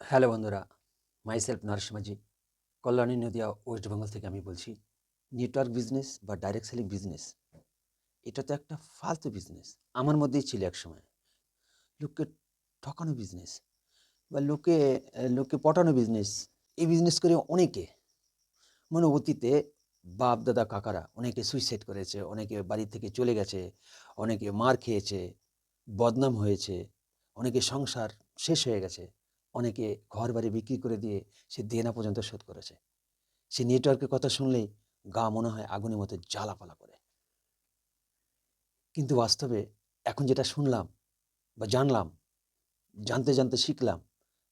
Hello বন্ধুরা my self Naresh Majhi. Kalyani Nadia West Bengal থেকে আমি বলছি নেটওয়ার্ক বিজনেস বা ডাইরেক্ট সেলিং বিজনেস এটা তো একটা ফালতু বিজনেস আমার মধ্যেই ছিল এক সময়। লোককে ঠকানো বিজনেস বা লোকে, লোককে পটানো বিজনেস এই বিজনেস করে অনেকে মানে অতীতে বাপ, দাদা, কাকারা অনেকে সুইসাইড করেছে, অনেকে বাড়ি থেকে চলে গেছে, অনেকে মার খেয়েছে, বদনাম হয়েছে, অনেকে সংসার শেষ হয়ে গেছে। অনেকে ঘর বাড়ি বিক্রি করে দিয়ে সে দেনা পর্যন্ত শোধ করেছে। সে নেটওয়ার্কের কথা শুনলেই গা মনে হয় আগুনের মতো জ্বালাপালা করে। কিন্তু বাস্তবে এখন যেটা শুনলাম বা জানলাম, জানতে জানতে শিখলাম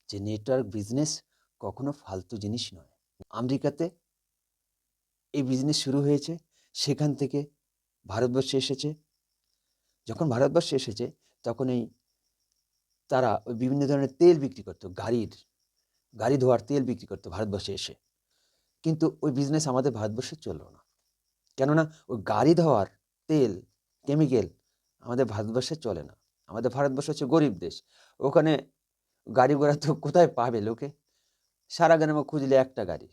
যে নেটওয়ার্ক বিজনেস কখনো ফালতু জিনিস নয়। আমেরিকাতে এই বিজনেস শুরু হয়েছে, সেখান থেকে ভারতবর্ষে এসেছে। যখন ভারতবর্ষে এসেছে, তখন এই তারা ওই বিভিন্ন ধরনের তেল বিক্রি করতো, গাড়ির, গাড়ি ধোয়ার তেল বিক্রি করতো ভারতবর্ষে এসে। কিন্তু ওই বিজনেস আমাদের ভারতবর্ষে চলল না। কেননা ওই গাড়ি ধোয়ার তেল কেমিক্যাল আমাদের ভারতবর্ষে চলে না। আমাদের ভারতবর্ষ হচ্ছে গরিব দেশ। ওখানে গাড়ি ঘোড়া তো কোথায় পাবে লোকে? সারা গ্রামে খুঁজলে একটা গাড়ি।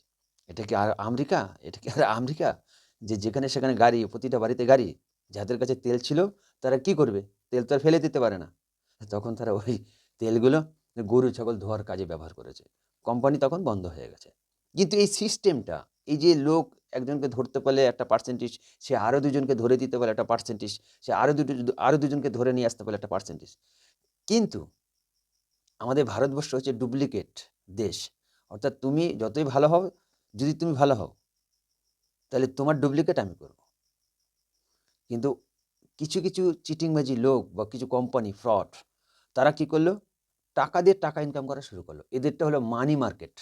এটা কি আর আমেরিকা? এটা কি আর আমেরিকা? যে যেখানে সেখানে গাড়ি, প্রতিটা বাড়িতে গাড়ি। যাদের কাছে তেল ছিল, তারা কি করবে? তেল তো আর ফেলে দিতে পারে না। তখন তারা ওই তেলগুলো গরু, ছাগল ধোয়ার কাজে ব্যবহার করেছে। কোম্পানি তখন বন্ধ হয়ে গেছে। কিন্তু এই সিস্টেমটা, এই যে লোক একজনকে ধরতে পারলে একটা পার্সেন্টেজ সে আরও দুজনকে ধরে দিতে পারে একটা পার্সেন্টেজ সে আরও দুটো আরও দুজনকে ধরে নিয়ে আসতে পারলে একটা পার্সেন্টেজ কিন্তু আমাদের ভারতবর্ষ হচ্ছে ডুপ্লিকেট দেশ। অর্থাৎ তুমি যতই ভালো হও, যদি তুমি ভালো হও, তাহলে তোমার ডুপ্লিকেট আমি করব। কিন্তু কিছু কিছু চিটিংবাজি লোক বা কিছু কোম্পানি ফ্রড তারা কি করল? টাকা দিয়ে টাকা ইনকাম করা শুরু করল। এদেরটা হলো মানি মার্কেট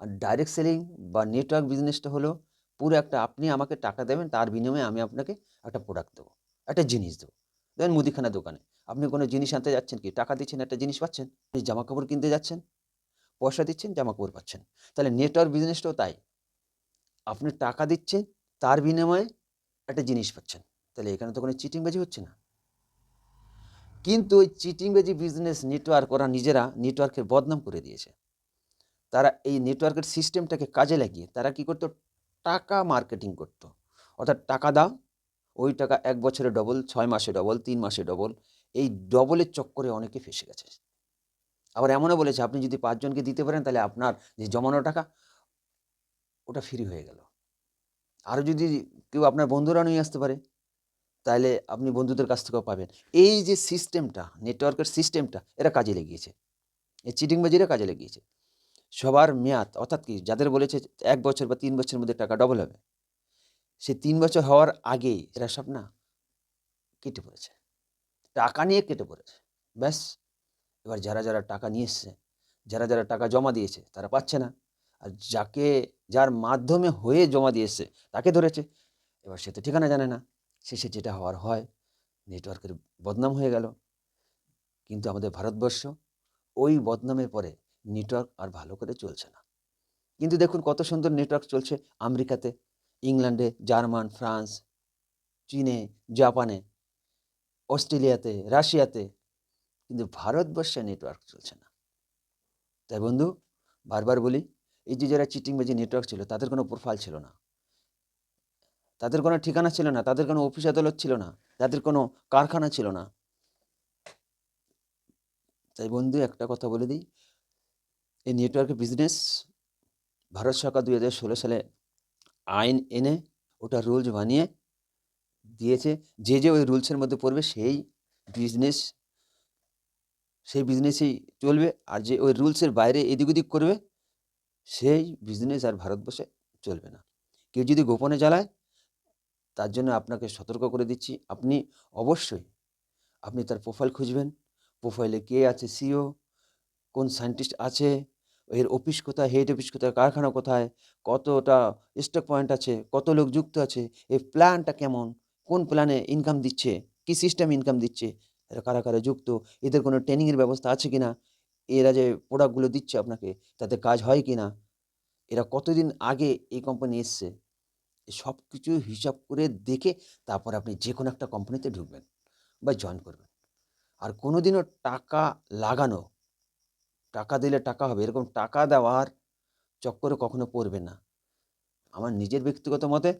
আর ডাইরেক্ট সেলিং বা নেটওয়ার্ক বিজনেসটা হলো, পুরো একটা আপনি আমাকে টাকা দেবেন, তার বিনিময়ে আমি আপনাকে একটা প্রোডাক্ট দেবো, একটা জিনিস দেবো। দেবেন মুদিখানা দোকানে, আপনি কোনো জিনিস আনতে যাচ্ছেন কি? টাকা দিচ্ছেন, একটা জিনিস পাচ্ছেন? আপনি জামা কাপড় কিনতে যাচ্ছেন? পয়সা দিচ্ছেন জামা কাপড় পাচ্ছেন। তাহলে নেটওয়ার্ক বিজনেসটাও তাই। আপনি টাকা দিচ্ছেন, তার বিনিময়ে একটা জিনিস পাচ্ছেন। তাহলে এখানে তো কোনো চিটিংবাজি হচ্ছে না। কিন্তু ওই চিটিংবাজি বিজনেস নেটওয়ার্ক ওরা নিজেরা নেটওয়ার্কের বদনাম করে দিয়েছে। তারা এই নেটওয়ার্কের সিস্টেমটাকে কাজে লাগিয়ে তারা কি করতো? টাকা মার্কেটিং করতো। অর্থাৎ টাকা দাও, ওই টাকা এক বছরে ডবল ছয় মাসে ডবল তিন মাসে ডবল এই ডবলের চক্করে অনেকে ফেসে গেছে। আবার এমনও বলেছে, আপনি যদি পাঁচজনকে দিতে পারেন তাহলে আপনার যে জমানো টাকা, ওটা ফ্রি হয়ে গেল। আরও যদি কেউ আপনার বন্ধুরা নিয়ে আসতে পারে তাহলে আপনি বন্ধুদের কাছ থেকেও পাবেন। এই যে সিস্টেমটা নেটওয়ার্কের সিস্টেমটা এরা কাজে লেগিয়েছে। এই চিটিংবাজিরা কাজে লেগিয়েছে। সবার মেয়াদ, অর্থাৎ কি, যাদের বলেছে এক বছর বা তিন বছরের মধ্যে টাকা ডবল হবে সে তিন বছর হওয়ার আগেই এরা সব না কেটে পড়েছে। টাকা নিয়ে কেটে পড়েছে। ব্যাস, এবার যারা যারা টাকা নিয়ে এসছে, যারা যারা টাকা জমা দিয়েছে, তারা পাচ্ছে না। আর যাকে, যার মাধ্যমে হয়ে জমা দিয়েছে, তাকে ধরেছে। এবার সে তো ঠিকানা জানে না। শেষে যেটা হওয়ার হয় নেটওয়ার্কের বদনাম হয়ে গেল। কিন্তু আমাদের ভারতবর্ষ ওই বদনামের পরে নেটওয়ার্ক আর ভালো করে চলছে না। কিন্তু দেখুন কত সুন্দর নেটওয়ার্ক চলছে আমেরিকাতে, ইংল্যান্ডে, জার্মান, ফ্রান্স, চীনে, জাপানে, অস্ট্রেলিয়াতে, রাশিয়াতে, কিন্তু ভারতবর্ষে নেটওয়ার্ক চলছে না। তাই বন্ধু, বারবার বলি, এই যে যারা চিটিংবাজি নেটওয়ার্ক ছিল, তাদের কোনো প্রোফাইল ছিল না। তাদের কোনো ঠিকানা ছিল না, তাদের কোনো অফিস আদালত ছিল না, তাদের কোনো কারখানা ছিল না। তাই বন্ধু, একটা কথা বলে দিই, এই নেটওয়ার্কের বিজনেস ভারত সরকার দুই হাজার ষোলো সালে আইন এনে ওটা রুলস বানিয়ে দিয়েছে, যে যে ওই রুলসের মধ্যে পড়বে সেই বিজনেস, সেই বিজনেসেই চলবে, আর যে ওই রুলসের বাইরে এদিক ওদিক করবে, সেই বিজনেস আর ভারতবর্ষে চলবে না। কেউ যদি গোপনে চালায় তার জন্য আপনাকে সতর্ক করে দিচ্ছি। আপনি অবশ্যই আপনি তার প্রোফাইল খুঁজবেন। প্রোফাইলে কে আছে সিও কোন সায়েন্টিস্ট আছে, এর অফিস কোথায় হেড অফিস কোথায়, কারখানা কোথায়, কতটা স্টক পয়েন্ট আছে, কত লোক যুক্ত আছে এই প্ল্যানটা কেমন, কোন প্ল্যানে ইনকাম দিচ্ছে, কি সিস্টেম ইনকাম দিচ্ছে, এরা কারা কারা যুক্ত, এদের কোনো ট্রেনিংয়ের ব্যবস্থা আছে কি না এরা যে প্রোডাক্টগুলো দিচ্ছে আপনাকে, তাতে কাজ হয় কি না এরা কতদিন আগে এই কোম্পানি এসছে সব কিছু হিসাব করে দেখে তারপর আপনি যে কোনো একটা কোম্পানিতে ঢুকবেন বা জয়েন করবেন। আর কোনো দিনও টাকা লাগানো, টাকা দিলে টাকা হবে, এরকম টাকা দেওয়ার চক্করে কখনো পড়বে না। আমার নিজের ব্যক্তিগত মতে,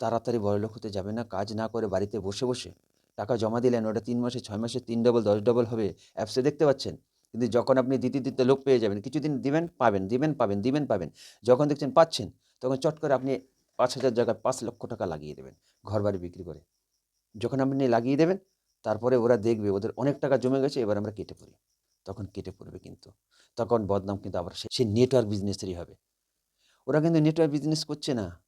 তাড়াতাড়ি বড়লোক হতে যাবে না, কাজ না করে বাড়িতে বসে বসে টাকা জমা দিলেন, ওটা তিন মাসে, ছয় মাসে তিন ডবল দশ ডবল হবে অ্যাপসে দেখতে পাচ্ছেন। কিন্তু যখন আপনি দিতে দিতে লোক পেয়ে যাবেন, কিছুদিন দিবেন, পাবেন দিবেন পাবেন দিবেন, পাবেন। যখন দেখছেন পাচ্ছেন, তখন চট করে আপনি পাঁচ হাজার জায়গায় পাঁচ লক্ষ টাকা লাগিয়ে দেবেন ঘর বাড়ি বিক্রি করে। যখন আপনি লাগিয়ে দেবেন, তারপরে ওরা দেখবে ওদের অনেক টাকা জমে গেছে, এবার আমরা কেটে পড়ি তখন কেটে পড়বে কিন্তু। তখন বদনাম কিন্তু আবার সে- নেটওয়ার্ক বিজনেসেরই হবে। ওরা কিন্তু নেটওয়ার্ক বিজনেস করছে না।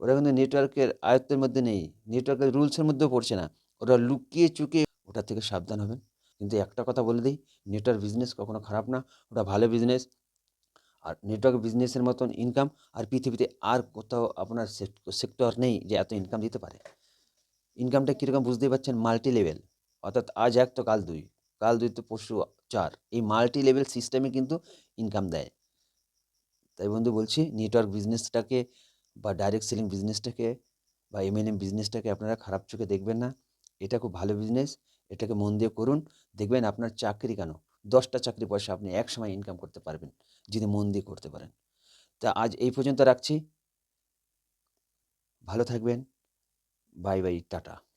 ওরা কিন্তু নেটওয়ার্কের আয়ত্তের মধ্যে নেই নেটওয়ার্কের রুলসের মধ্যেও পড়ছে না। ওরা লুকিয়ে চুকিয়ে ওটা থেকে সাবধান হবেন। কিন্তু একটা কথা বলে দিই নেটওয়ার্ক বিজনেস কখনো খারাপ না। ওটা ভালো বিজনেস আর নেটওয়ার্ক বিজনেসের মতন ইনকাম আর পৃথিবীতে আর কোথাও আপনার সেক্টর নেই যে এত ইনকাম দিতে পারে। ইনকামটা কীরকম বুঝতেই পারছেন? মাল্টি লেভেল অর্থাৎ আজ এক, তো কাল দুই। কাল দুই, তো পরশু চার। এই মাল্টি লেভেল সিস্টেমে কিন্তু ইনকাম দেয়। তাই বন্ধু বলছি নেটওয়ার্ক বিজনেসটাকে বা ডাইরেক্ট সেলিং বিজনেসটাকে বা এম এমএনএম বিজনেসটাকে আপনারা খারাপ চোখে দেখবেন না। এটা খুব ভালো বিজনেস এটাকে মন দিয়ে করুন। দেখবেন আপনার চাকরি কেন? দশটা চাকরি পয়সা আপনি একসময় ইনকাম করতে পারবেন, যদি মন দিয়ে করতে পারেন। তা আজ এই পর্যন্ত রাখছি। ভালো থাকবেন। Bye bye, tata.